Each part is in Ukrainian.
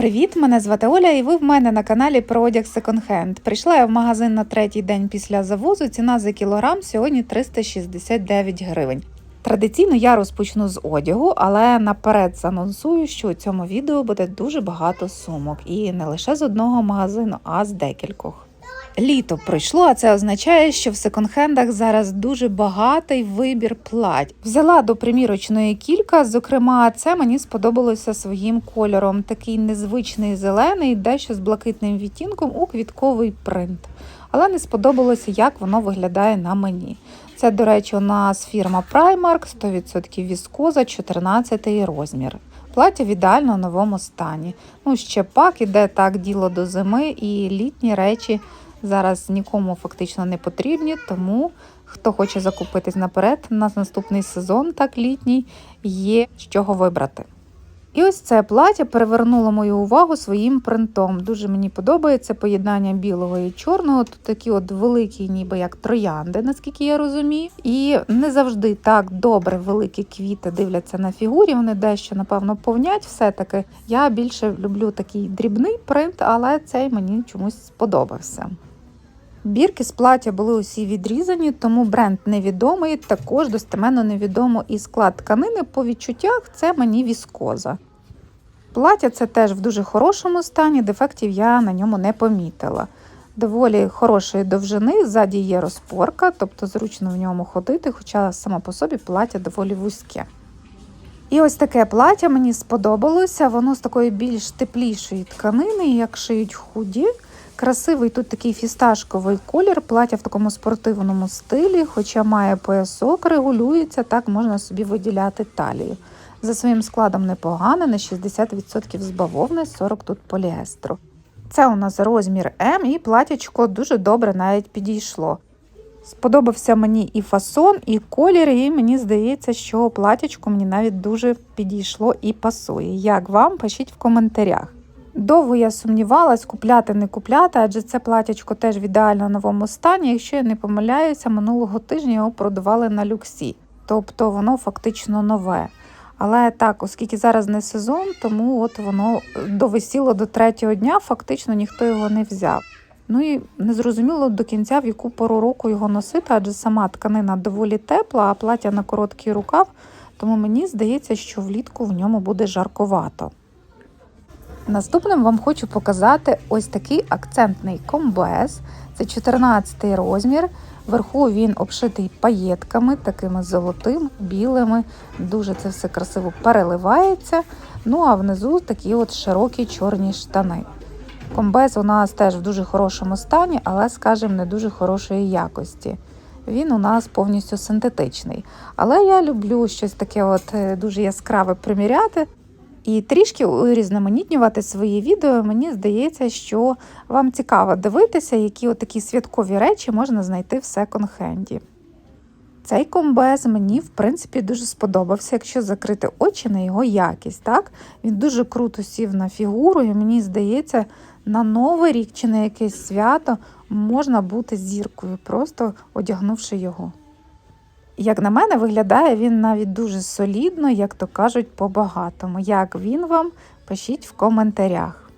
Привіт! Мене звати Оля, і ви в мене на каналі про одяг секонд-хенд. Прийшла я в магазин на третій день після завозу. Ціна за кілограм сьогодні 369 гривень. Традиційно я розпочну з одягу, але наперед занонсую, що у цьому відео буде дуже багато сумок, і не лише з одного магазину, а з декількох. Літо пройшло, а це означає, що в секонд-хендах зараз дуже багатий вибір плать. Взяла до примірочної кілька. Зокрема, це мені сподобалося своїм кольором. Такий незвичний зелений, дещо з блакитним відтінком у квітковий принт. Але не сподобалося, як воно виглядає на мені. Це, до речі, у нас фірма Primark, 100% віскоза, 14 розмір. Плаття в ідеально новому стані. Ну, ще пак іде так діло до зими, і літні речі зараз нікому фактично не потрібні, тому хто хоче закупитись наперед, у нас наступний сезон, так літній, є з чого вибрати. І ось це плаття перевернуло мою увагу своїм принтом. Дуже мені подобається поєднання білого і чорного. Тут такі от великі, ніби як троянди, наскільки я розумію. І не завжди так добре великі квіти дивляться на фігурі. Вони дещо, напевно, повнять все-таки. Я більше люблю такий дрібний принт, але цей мені чомусь сподобався. Бірки з плаття були усі відрізані, тому бренд невідомий. Також достеменно невідомо і склад тканини. По відчуттях це мені віскоза. Плаття це теж в дуже хорошому стані, дефектів я на ньому не помітила. Доволі хорошої довжини, ззаді є розпорка, тобто зручно в ньому ходити, хоча само по собі плаття доволі вузьке. І ось таке плаття мені сподобалося, воно з такої більш теплішої тканини, як шиють худі. Красивий тут такий фісташковий колір, плаття в такому спортивному стилі, хоча має поясок, регулюється, так можна собі виділяти талію. За своїм складом непогане, на 60% з бавовни, 40 тут поліестру. Це у нас розмір М, і платячко дуже добре навіть підійшло. Сподобався мені і фасон, і колір, і мені здається, що платячко мені навіть дуже підійшло і пасує. Як вам? Пишіть в коментарях. Довго я сумнівалась, купляти не купляти, адже це платячко теж в ідеально новому стані. Якщо я не помиляюся, минулого тижня його продавали на люксі, тобто воно фактично нове. Але так, оскільки зараз не сезон, тому от воно довисіло до третього дня, фактично ніхто його не взяв. Ну і не зрозуміло до кінця, в яку пору року його носити, адже сама тканина доволі тепла, а плаття на короткий рукав, тому мені здається, що влітку в ньому буде жарковато. Наступним вам хочу показати ось такий акцентний комбез. Це 14 розмір. Вверху він обшитий паєтками, такими золотим, білими. Дуже це все красиво переливається. Ну а внизу такі от широкі чорні штани. Комбез у нас теж в дуже хорошому стані, але, скажімо, не дуже хорошої якості. Він у нас повністю синтетичний. Але я люблю щось таке от е, дуже яскраве приміряти. І трішки урізноманітнювати свої відео, мені здається, що вам цікаво дивитися, які такі святкові речі можна знайти в секонд-хенді. Цей комбез мені, в принципі, дуже сподобався, якщо закрити очі на його якість. Так? Він дуже круто сів на фігуру, і мені здається, на Новий рік чи на якесь свято можна бути зіркою, просто одягнувши його. Як на мене, виглядає він навіть дуже солідно, як то кажуть, по-багатому. Як він вам, пишіть в коментарях.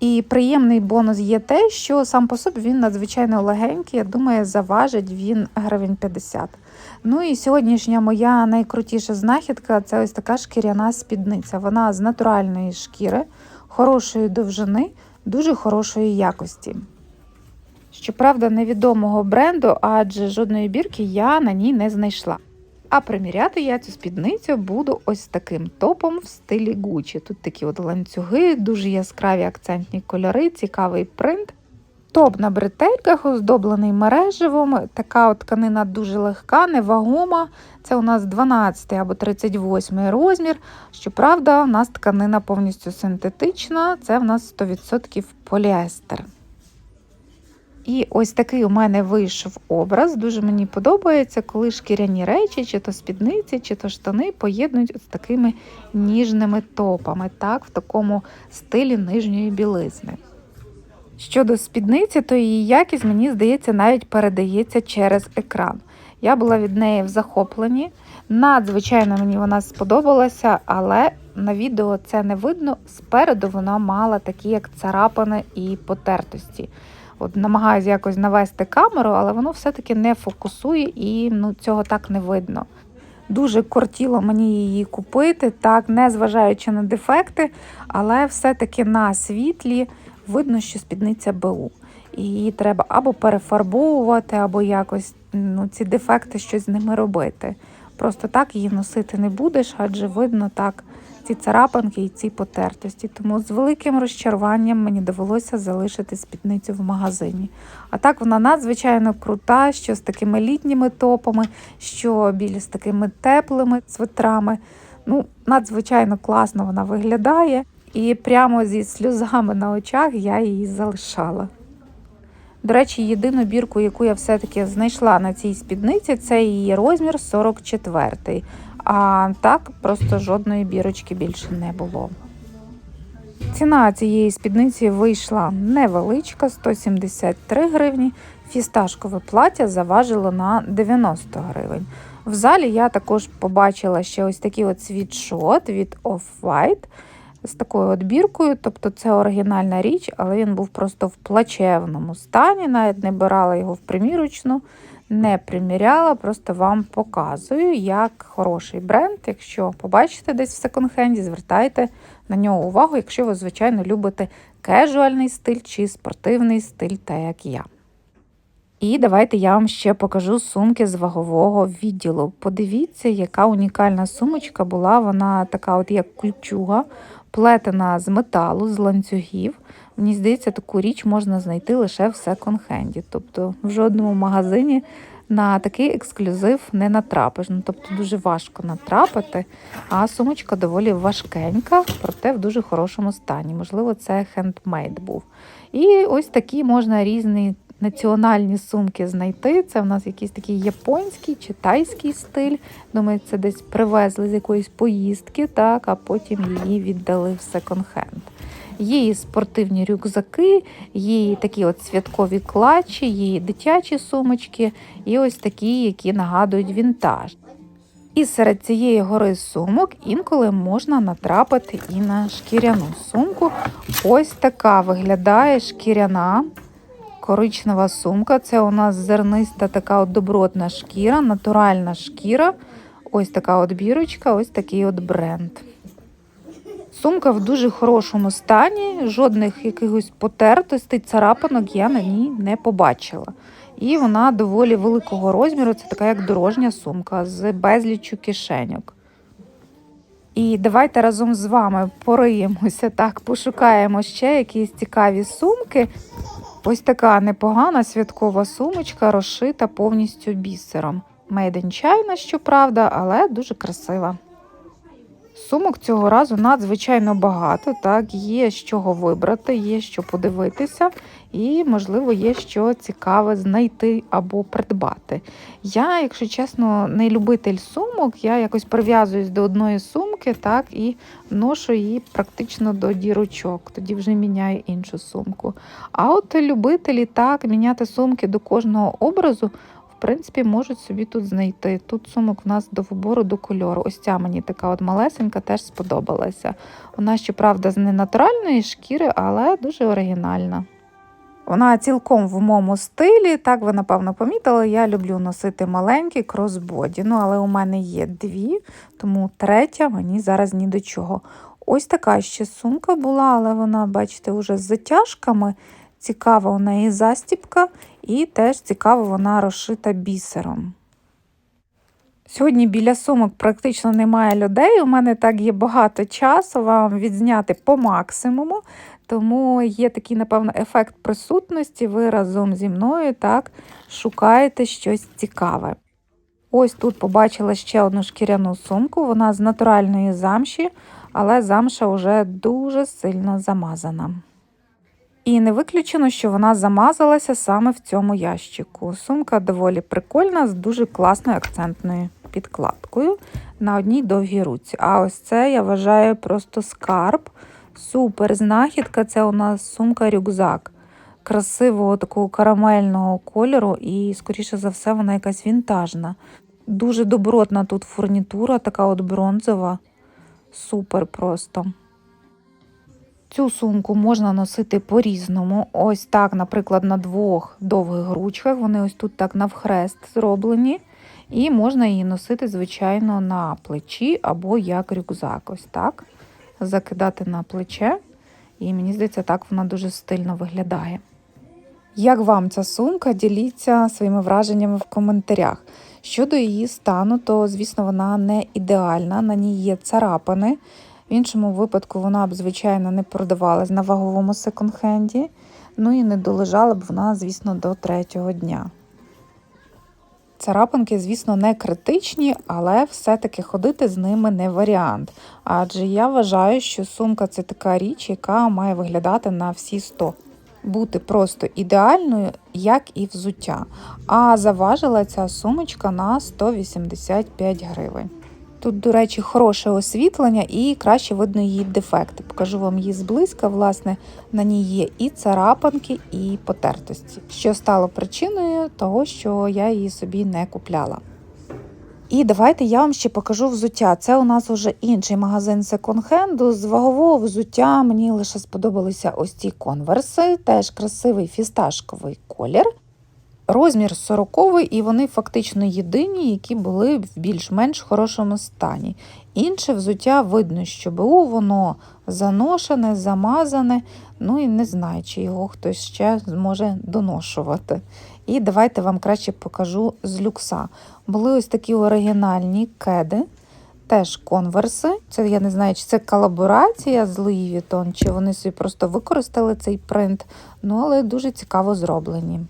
І приємний бонус є те, що сам по собі він надзвичайно легенький, я думаю, заважить він гривень 50. Ну і сьогоднішня моя найкрутіша знахідка це ось така шкіряна спідниця. Вона з натуральної шкіри, хорошої довжини, дуже хорошої якості. Щоправда, невідомого бренду, адже жодної бірки я на ній не знайшла. А приміряти я цю спідницю буду ось таким топом в стилі Gucci. Тут такі от ланцюги, дуже яскраві акцентні кольори, цікавий принт. Топ на бретельках, оздоблений мереживом. Така от тканина дуже легка, невагома. Це у нас 12 або 38 розмір. Щоправда, у нас тканина повністю синтетична, це в нас 100% поліестер. І ось такий у мене вийшов образ. Дуже мені подобається, коли шкіряні речі, чи то спідниці, чи то штани поєднують з такими ніжними топами, так, в такому стилі нижньої білизни. Щодо спідниці, то її якість, мені здається, навіть передається через екран. Я була від неї в захопленні. Надзвичайно мені вона сподобалася, але на відео це не видно. Спереду вона мала такі, як царапини і потертості. От намагаюся якось навести камеру, але воно все-таки не фокусує і ну, цього так не видно. Дуже кортіло мені її купити, так, не зважаючи на дефекти, але все-таки на світлі видно, що спідниця БУ. І її треба або перефарбовувати, або якось ну, ці дефекти щось з ними робити. Просто так її носити не будеш, адже видно так ці царапинки і ці потертості. Тому з великим розчаруванням мені довелося залишити спідницю в магазині. А так вона надзвичайно крута, що з такими літніми топами, що білі з такими теплими свитрами. Ну, надзвичайно класно вона виглядає. І прямо зі сльозами на очах я її залишала. До речі, єдину бірку, яку я все-таки знайшла на цій спідниці, це її розмір 44. А так просто жодної бірочки більше не було. Ціна цієї спідниці вийшла невеличка 173 гривні. Фісташкове плаття заважило на 90 гривень. В залі я також побачила ще ось такий от світшот від Off-White з такою от біркою. Тобто це оригінальна річ, але він був просто в плачевному стані. Навіть не брала його в примірочну, не приміряла, просто вам показую, як хороший бренд. Якщо побачите десь в секонд-хенді, звертайте на нього увагу, якщо ви, звичайно, любите кежуальний стиль чи спортивний стиль, так як я. І давайте я вам ще покажу сумки з вагового відділу. Подивіться, яка унікальна сумочка була. Вона така, от як кульчуга, плетена з металу, з ланцюгів. Мені здається, таку річ можна знайти лише в секонд-хенді. Тобто в жодному магазині на такий ексклюзив не натрапиш. Ну, тобто дуже важко натрапити, а сумочка доволі важкенька, проте в дуже хорошому стані. Можливо, це хендмейд був. І ось такі можна різні національні сумки знайти. Це в нас якийсь такий японський чи тайський стиль. Думаю, це десь привезли з якоїсь поїздки, так, а потім її віддали в секонд-хенд. Є і спортивні рюкзаки, є і такі от святкові клатчі, є і дитячі сумочки, і ось такі, які нагадують вінтаж. І серед цієї гори сумок інколи можна натрапити і на шкіряну сумку. Ось така виглядає шкіряна коричнева сумка. Це у нас зерниста така от добротна шкіра, натуральна шкіра. Ось така от бірочка, ось такий от бренд. Сумка в дуже хорошому стані, жодних якихось потертостей, царапинок я на ній не побачила. І вона доволі великого розміру, це така як дорожня сумка з безліччю кишеньок. І давайте разом з вами пориємося, так, пошукаємо ще якісь цікаві сумки. Ось така непогана святкова сумочка, розшита повністю бісером. Made in China, щоправда, але дуже красива. Сумок цього разу надзвичайно багато. Так, є з чого вибрати, є що подивитися, і, можливо, є що цікаве знайти або придбати. Я, якщо чесно, не любитель сумок, я якось прив'язуюсь до одної сумки, так, і ношу її практично до дірочок, тоді вже міняю іншу сумку. А от любителі так, міняти сумки до кожного образу принципі, можуть собі тут знайти. Тут сумок в нас до вибору до кольору. Ось ця мені така от малесенька теж сподобалася. Вона, щоправда, з ненатуральної шкіри, але дуже оригінальна. Вона цілком в моєму стилі, так ви, напевно, помітили, я люблю носити маленькі кросбоді. Ну, але у мене є дві, тому третя мені зараз ні до чого. Ось така ще сумка була, але вона, бачите, вже з затяжками. Цікава у неї застіпка, і теж цікаво, вона розшита бісером. Сьогодні біля сумок практично немає людей. У мене так є багато часу вам відзняти по максимуму, тому є такий, напевно, ефект присутності. Ви разом зі мною так шукаєте щось цікаве. Ось тут побачила ще одну шкіряну сумку, вона з натуральної замші, але замша вже дуже сильно замазана. І не виключено, що вона замазалася саме в цьому ящику. Сумка доволі прикольна, з дуже класною акцентною підкладкою на одній довгій руці. А ось це я вважаю просто скарб. Супер знахідка це у нас сумка-рюкзак. Красивого такого карамельного кольору, і, скоріше за все, вона якась вінтажна. Дуже добротна тут фурнітура, така от бронзова. Супер просто. Цю сумку можна носити по-різному. Ось так, наприклад, на двох довгих ручках. Вони ось тут так навхрест зроблені. І можна її носити, звичайно, на плечі або як рюкзак. Ось так. Закидати на плече. І мені здається, так вона дуже стильно виглядає. Як вам ця сумка? Діліться своїми враженнями в коментарях. Щодо її стану, то, звісно, вона не ідеальна, на ній є царапини. В іншому випадку вона б, звичайно, не продавалась на ваговому секонд-хенді. Ну і не долежала б вона, звісно, до третього дня. Царапинки, звісно, не критичні, але все-таки ходити з ними не варіант. Адже я вважаю, що сумка це така річ, яка має виглядати на всі 100. Бути просто ідеальною, як і взуття. А заважила ця сумочка на 185 гривень. Тут, до речі, хороше освітлення і краще видно її дефекти. Покажу вам її зблизька. Власне, на ній є і царапанки, і потертості, що стало причиною того, що я її собі не купляла. І давайте я вам ще покажу взуття. Це у нас вже інший магазин секонд-хенду. З вагового взуття мені лише сподобалися ось ці конверси, теж красивий фісташковий колір. Розмір 40 і вони фактично єдині, які були в більш-менш хорошому стані. Інше взуття видно, що БУ воно заношене, замазане, ну і не знаю, чи його хтось ще зможе доношувати. І давайте вам краще покажу з люкса. Були ось такі оригінальні кеди, теж конверси. Це я не знаю, чи це колаборація з Louis Vuitton, чи вони собі просто використали цей принт, ну але дуже цікаво зроблені.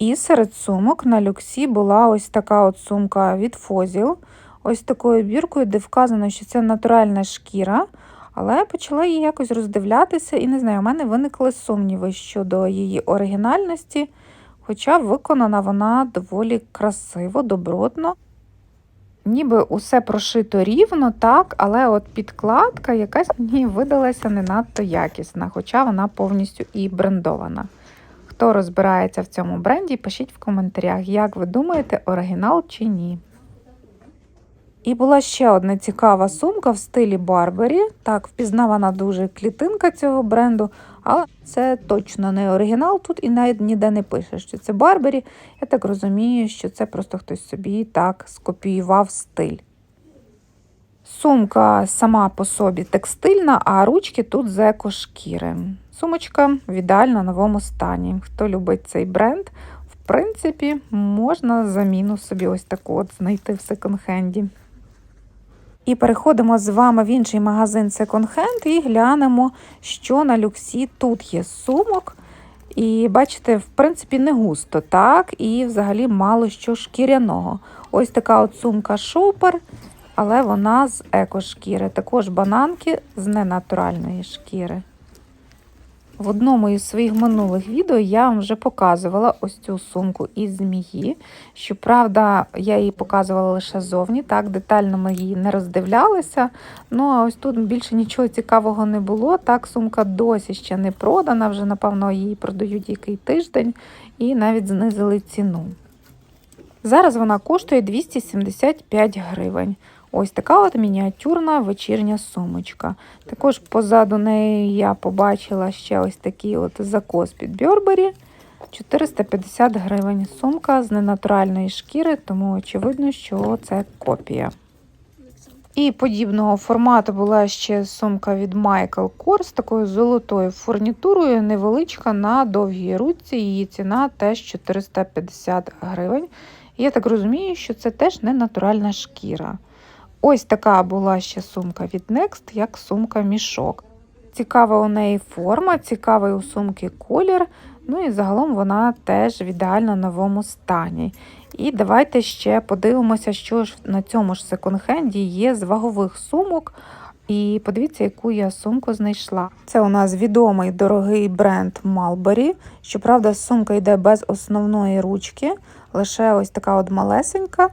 І серед сумок на люксі була ось така от сумка від Фозіл, ось такою біркою, де вказано, що це натуральна шкіра. Але я почала її якось роздивлятися, і не знаю, у мене виникли сумніви щодо її оригінальності, хоча виконана вона доволі красиво, добротно. Ніби усе прошито рівно, так, але от підкладка якась мені видалася не надто якісна, хоча вона повністю і брендована. Хто розбирається в цьому бренді, пишіть в коментарях, як ви думаєте, оригінал чи ні. І була ще одна цікава сумка в стилі Барбері. Так, впізнавана дуже клітинка цього бренду, але це точно не оригінал тут і навіть ніде не пише, що це Барбері. Я так розумію, що це просто хтось собі так скопіював стиль. Сумка сама по собі текстильна, а ручки тут з екошкіри. Сумочка в ідеально новому стані. Хто любить цей бренд, в принципі, можна заміну собі ось таку от знайти в секонд-хенді. І переходимо з вами в інший магазин секонд-хенд і глянемо, що на люксі тут є сумок. І бачите, в принципі, не густо, так, і взагалі мало що шкіряного. Ось така от сумка шопер, але вона з екошкіри. Також бананки з ненатуральної шкіри. В одному із своїх минулих відео я вам вже показувала ось цю сумку із змії. Щоправда, я її показувала лише зовні, так, детально ми її не роздивлялися. Ну, а ось тут більше нічого цікавого не було. Так, сумка досі ще не продана, вже, напевно, її продають який тиждень і навіть знизили ціну. Зараз вона коштує 275 гривень. Ось така от мініатюрна вечірня сумочка. Також позаду неї я побачила ще ось такий от закос під Бьорбері. 450 гривень. Сумка з ненатуральної шкіри, тому очевидно, що це копія. І подібного формату була ще сумка від Michael Kors з такою золотою фурнітурою, невеличка на довгій ручці. Її ціна теж 450 гривень. Я так розумію, що це теж не натуральна шкіра. Ось така була ще сумка від Next, як сумка-мішок. Цікава у неї форма, цікавий у сумки колір. Ну і загалом вона теж в ідеально новому стані. І давайте ще подивимося, що ж на цьому ж секонд-хенді є з вагових сумок. І подивіться, яку я сумку знайшла. Це у нас відомий дорогий бренд Mulberry. Щоправда, сумка йде без основної ручки, лише ось така от малесенька,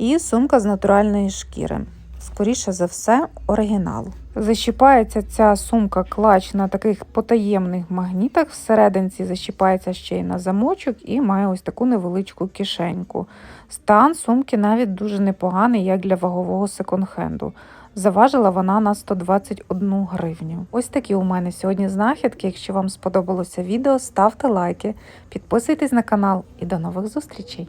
і сумка з натуральної шкіри. Скоріше за все, оригінал. Защіпається ця сумка клач на таких потаємних магнітах. Всерединці защіпається ще й на замочок і має ось таку невеличку кишеньку. Стан сумки навіть дуже непоганий, як для вагового секонд-хенду. Заважила вона на 121 гривню. Ось такі у мене сьогодні знахідки. Якщо вам сподобалося відео, ставте лайки, підписуйтесь на канал і до нових зустрічей!